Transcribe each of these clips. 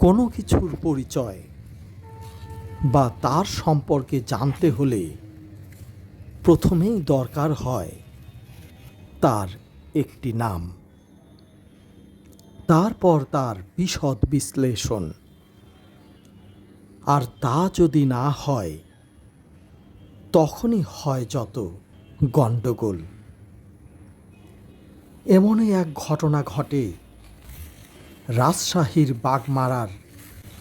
কোনো কিছুর পরিচয় বা তার সম্পর্কে জানতে হলে প্রথমেই দরকার হয় তার একটি নাম। তারপর তার বিশদ বিশ্লেষণ। আর তা যদি না হয়, তখনই হয় যত গণ্ডগোল। এমনই এক ঘটনা ঘটে রাজশাহীর বাগমারার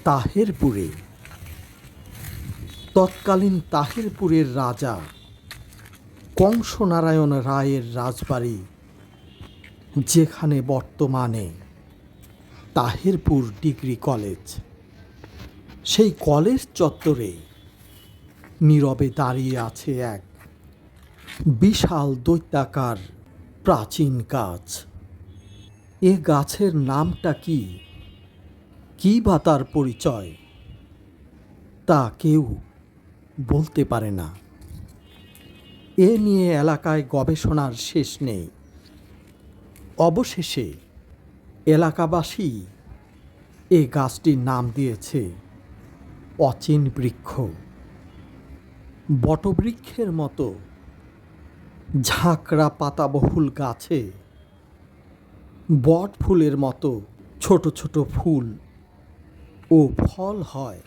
তাহেরপুরে। তৎকালীন তাহেরপুরের রাজা কংসনারায়ণ রায়ের রাজবাড়ি, যেখানে বর্তমানে তাহেরপুর ডিগ্রি কলেজ। সেই কলেজ চত্বরে নীরবে দাঁড়িয়ে আছে এক বিশাল দৈত্যাকার প্রাচীন গাছ এ গাছের নামটা কি? কি বা তার পরিচয়? তা কেউ বলতে পারে না। এ নিয়ে এলাকায় গবেষণার শেষ নেই। অবশেষে এলাকাবাসী এ গাছটির নাম দিয়েছে অচিন বৃক্ষ। বটবৃক্ষের মতো ঝাঁকড়া পাতাবহুল গাছে বট ফুলের মতো ছোট ছোট ফুল ও ফল হয়,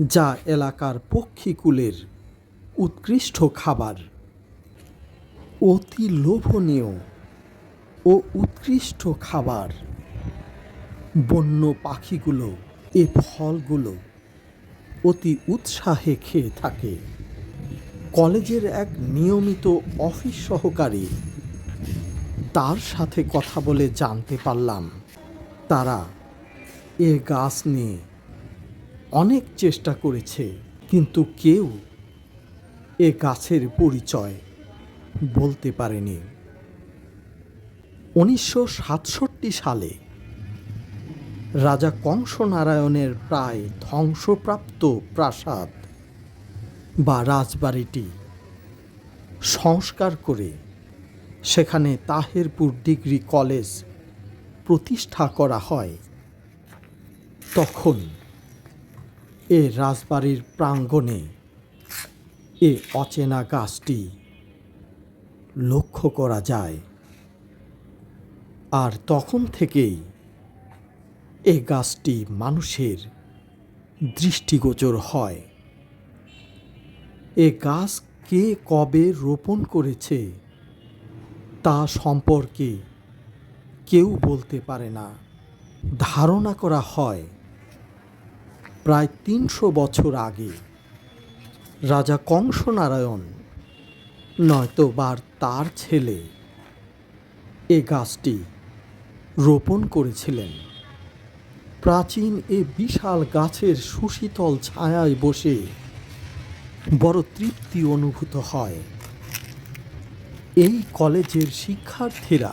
যা এলাকার পক্ষীকুলের উৎকৃষ্ট খাবার। অতি লোভনীয় ও উৎকৃষ্ট খাবার। বন্য পাখিগুলো এ ফলগুলো অতি উৎসাহে খেয়ে থাকে। কলেজের এক নিয়মিত অফিস সহকারী তার সাথে কথা বলে জানতে পারলাম, তারা এ গাছ নিয়ে অনেক চেষ্টা করেছে, কিন্তু কেউ এ গাছের পরিচয় বলতে পারেনি। উনিশশো সাতষট্টি সালে রাজা কংসনারায়ণের প্রায় ধ্বংসপ্রাপ্ত প্রাসাদ বা রাজবাড়িটি সংস্কার করে সেখানে তাহেরপুর ডিগ্রি কলেজ প্রতিষ্ঠা করা হয়। তখন এ রাজবাড়ির প্রাঙ্গণে এ অচেনা গাছটি লক্ষ্য করা যায়। আর তখন থেকেই এ গাছটি মানুষের দৃষ্টিগোচর হয়। এ গাছ কে কবে রোপণ করেছে তা সম্পর্কে কেউ বলতে পারে না। ধারণা করা হয়, প্রায় তিনশো বছর আগে রাজা কংসনারায়ণ নয়তোবার তার ছেলে এ গাছটি রোপণ করেছিলেন। প্রাচীন এ বিশাল গাছের সুশীতল ছায়ায় বসে বড় তৃপ্তি অনুভূত হয়। এই কলেজের শিক্ষার্থীরা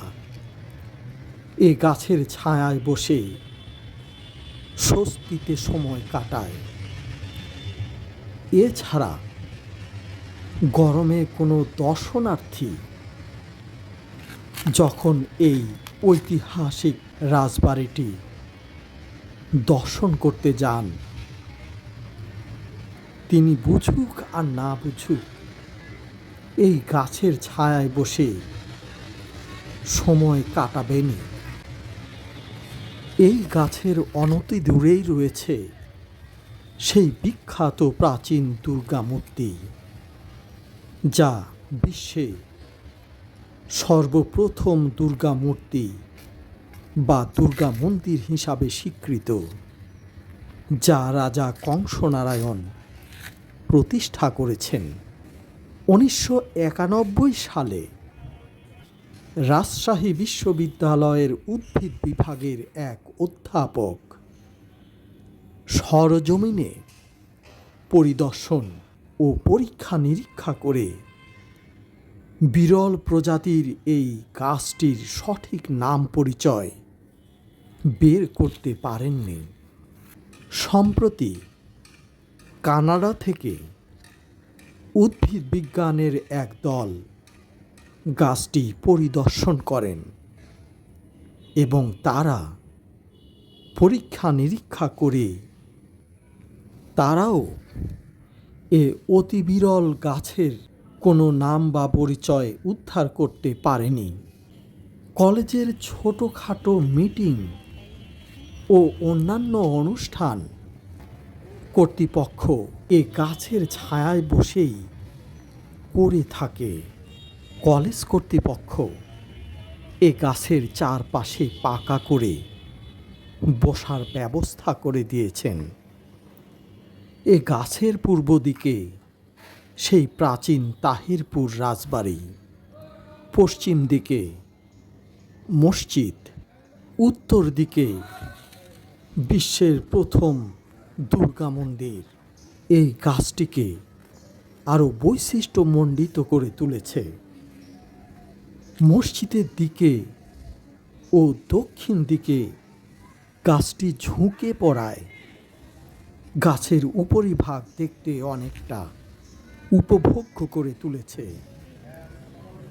এ গাছের ছায়ায় বসে স্বস্তিতে সময় কাটায়। এছাড়া গরমে কোনো দর্শনার্থী যখন এই ঐতিহাসিক রাজবাড়িটি দর্শন করতে যান, তিনি বুঝুক আর না বুঝুক এই গাছের ছায়ায় বসে সময় কাটাবেনি এই গাছের অনতি দূরেই রয়েছে সেই বিখ্যাত প্রাচীন দুর্গা মূর্তি, যা বিশ্বে সর্বপ্রথম দুর্গা মূর্তি বা দুর্গা মন্দির হিসাবে স্বীকৃত, যা রাজা কংসনারায়ণ প্রতিষ্ঠা করেছেন। উনিশশো একানব্বই সালে রাজশাহী বিশ্ববিদ্যালয়ের উদ্ভিদ বিভাগের এক অধ্যাপক সরজমিনে পরিদর্শন ও পরীক্ষা নিরীক্ষা করে বিরল প্রজাতির এই গাছটির সঠিক নাম পরিচয় বের করতে পারেননি। সম্প্রতি কানাডা থেকে উদ্ভিদ বিজ্ঞানের এক দল গাছটি পরিদর্শন করেন এবং তারা পরীক্ষা নিরীক্ষা করে তারাও এ অতি বিরল গাছের কোনো নাম বা পরিচয় উদ্ধার করতে পারেনি। কলেজের ছোটোখাটো মিটিং ও অন্যান্য অনুষ্ঠান কর্তৃপক্ষ এ গাছের ছায়ায় বসেই করে থাকে। কলেজ কর্তৃপক্ষ এ গাছের চারপাশে পাকা করে বসার ব্যবস্থা করে দিয়েছেন। এ গাছের পূর্ব দিকে সেই প্রাচীন তাহিরপুর রাজবাড়ি, পশ্চিম দিকে মসজিদ, উত্তর দিকে বিশ্বের প্রথম দুর্গা মন্দির। এই গাছটিকে আরও বৈশিষ্ট্যমণ্ডিত করে তুলেছে। মসজিদের দিকে ও দক্ষিণ দিকে গাছটি ঝুঁকে পড়ায়। গাছের উপরিভাগ দেখতে অনেকটা উপভোগ্য করে তুলেছে।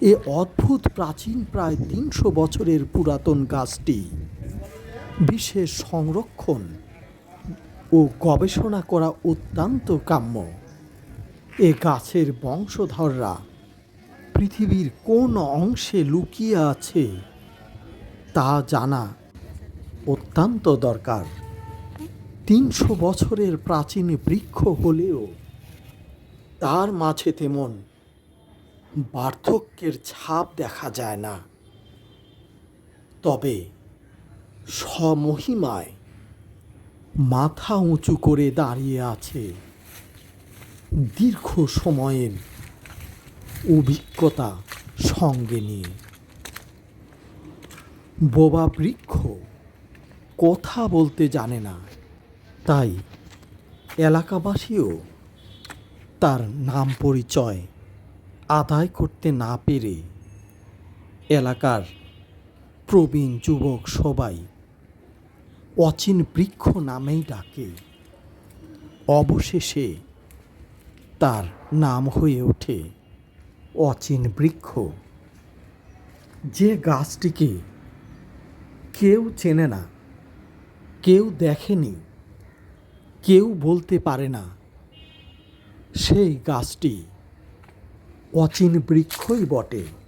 এ অদ্ভুত প্রাচীন প্রায় তিনশো বছরের পুরাতন গাছটি। বিশেষ সংরক্ষণ ও গবেষণা করা অত্যন্ত কাম্য। এ গাছের বংশধররা পৃথিবীর কোন অংশে লুকিয়ে আছে, তা জানা অত্যন্ত দরকার। তিনশো বছরের প্রাচীন বৃক্ষ হলেও তার মাঝে তেমন বার্ধক্যের ছাপ দেখা যায় না। তবে স্বমহিমায় মাথা উঁচু করে দাঁড়িয়ে আছে। দীর্ঘ সময়ের অভিজ্ঞতা সঙ্গে নিয়ে। বোবা বৃক্ষ কথা বলতে জানে না, তাই এলাকাবাসীও তার নাম পরিচয় আদায় করতে না পেরে এলাকার প্রবীণ যুবক সবাই অচিন বৃক্ষ নামেই ডাকে। অবশেষে তার নাম হয়ে ওঠে অচিন বৃক্ষ। যে গাছটিকে কেউ চেনে না, কেউ দেখেনি, কেউ বলতে পারে না, সেই গাছটি অচিন বৃক্ষই বটে।